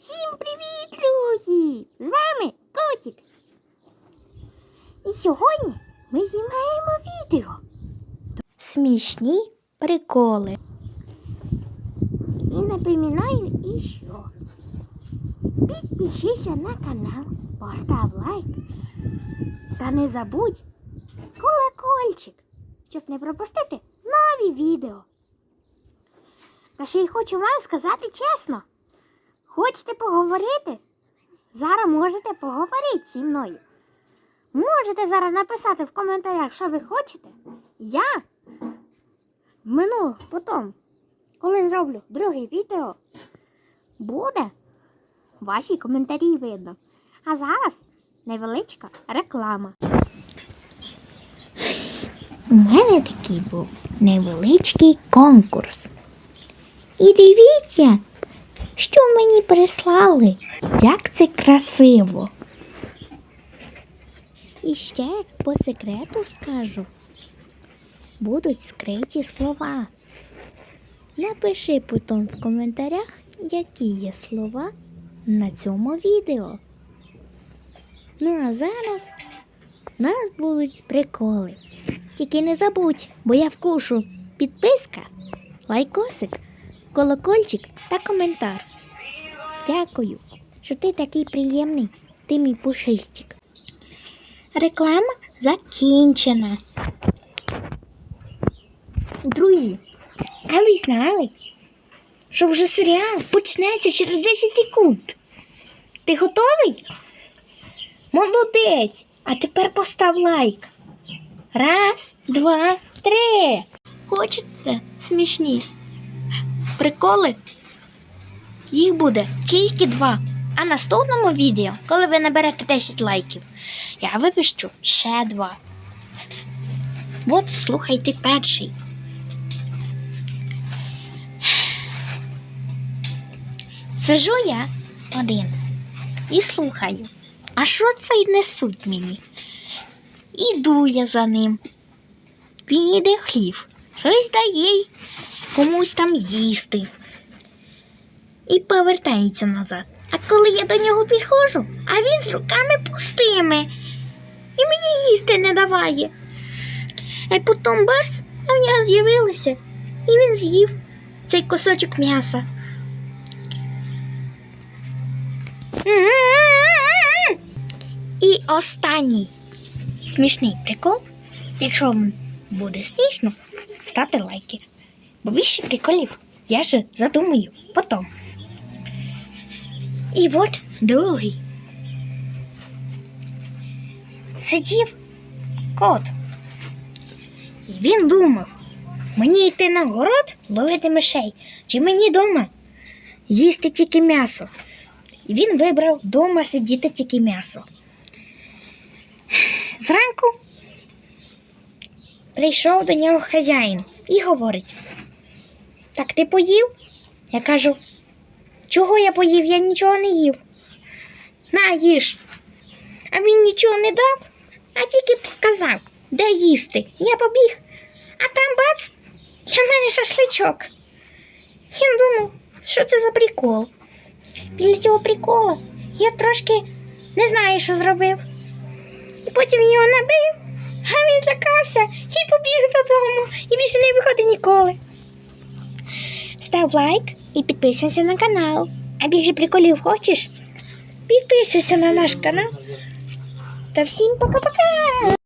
Всім привіт, друзі! З вами Котик. І сьогодні ми знімаємо відео. Смішні приколи. І напоминаю і що. Підпишися на канал, постав лайк. Та не забудь колокольчик, щоб не пропустити нові відео. Та ще й хочу вам сказати чесно. Хочете поговорити? Зараз можете поговорити зі мною. Можете зараз написати в коментарях, що ви хочете. Я минуло потім, коли зроблю друге відео, буде ваші коментарі видно. А зараз невеличка реклама. У мене такий був невеличкий конкурс. І дивіться, що мені прислали. Як це красиво. І ще по секрету скажу. Будуть скриті слова. Напиши потім в коментарях, які є слова на цьому відео. Ну а зараз у нас будуть приколи. Тільки не забудь, бо я вкушу підписка, лайкосик, колокольчик та коментар. Дякую, що ти такий приємний, ти мій пушистик. Реклама закінчена. Друзі, а ви знали, що вже серіал почнеться через 10 секунд? Ти готовий? Молодець! А тепер постав лайк. Раз, два, три. Хочете смішні? Приколи? Їх буде тільки два. А наступному відео, коли ви наберете 10 лайків, я випущу ще два. От слухайте перший. Сижу я один і слухаю. А що це й несуть мені? Іду я за ним. Він іде хлів, щось дає й комусь там їсти. І повертається назад. А коли я до нього підходжу, а він з руками пустими і мені їсти не даває. А потім бац, а в нього з'явилося, і він з'їв цей кусочок м'яса. І останній смішний прикол. Якщо вам буде смішно, ставте лайки. Бо більше приколів я же задумаю потім. І от другий. Сидів кот. І він думав, мені йти на город ловити мишей, чи мені дома їсти тільки м'ясо. І він вибрав дома сидіти тільки м'ясо. Зранку прийшов до нього хазяїн і говорить: Так ти поїв? Я кажу, чого я поїв? Я нічого не їв. На, їж. А він нічого не дав, а тільки показав, де їсти. Я побіг, а там бац, для мене шашличок. Я думав, що це за прикол. Після цього приколу я трошки не знаю, що зробив. І потім його набив, а він злякався і побіг додому і більше не виходить ніколи. Став лайк і підписуйся на канал. А більше приколів хочеш? Підписуйся на наш канал. Та всім пока-пока!